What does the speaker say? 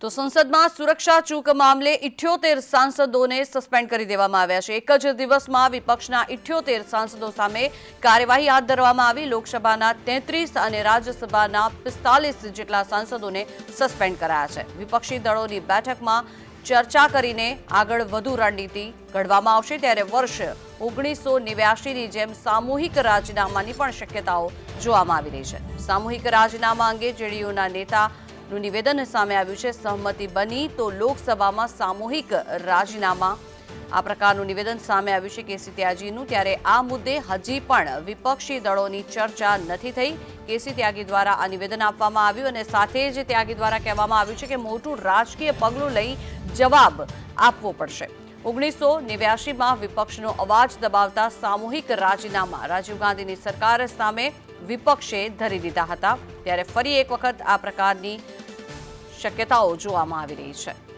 તો સંસદમાં સુરક્ષા ચૂક મામલે ઇઠ્યોતેર સાંસદોને સસ્પેન્ડ કરી દેવામાં આવ્યા છે. એક જ દિવસમાં વિપક્ષના ઇઠ્યોતેર સાંસદો સામે કાર્યવાહી હાથ ધરવામાં આવી. લોકસભાના તેત્રીસ અને રાજ્યસભાના પિસ્તાલીસ જેટલા સાંસદોને સસ્પેન્ડ કરાયા છે. વિપક્ષી દળોની બેઠકમાં ચર્ચા કરીને આગળ વધુ રણનીતિ ઘડવામાં આવશે ત્યારે વર્ષ ઓગણીસો નેવ્યાસીની જેમ સામૂહિક રાજીનામાની પણ શક્યતાઓ જોવામાં આવી રહી છે. સામૂહિક રાજીનામા અંગે જેડીયુના નેતાનું નિવેદન સામે આવ્યું છે. સહમતિ બની તો લોકસભામાં સામૂહિક રાજીનામા. આ પ્રકારનું નિવેદન સામે આવ્યું છે કેસી ત્યાગીનું, ત્યારે આ મુદ્દે હજી પણ વિપક્ષી દળોની ચર્ચા નથી થઈ. કેસી ત્યાગી દ્વારા આ નિવેદન આપવામાં આવ્યું અને સાથે જ ત્યાગી દ્વારા કહેવામાં આવ્યું છે કે મોટું રાજકીય પગલું લઈ જવાબ આપવો પડશે. ઓગણીસો નેવ્યાસીમાં વિપક્ષનો અવાજ દબાવતા સામૂહિક રાજીનામા રાજીવ ગાંધીની સરકાર સામે વિપક્ષે ધરી દીધા હતા. ત્યારે ફરી એક વખત આ પ્રકારની શક્યતાઓ જોવામાં આવી રહી છે.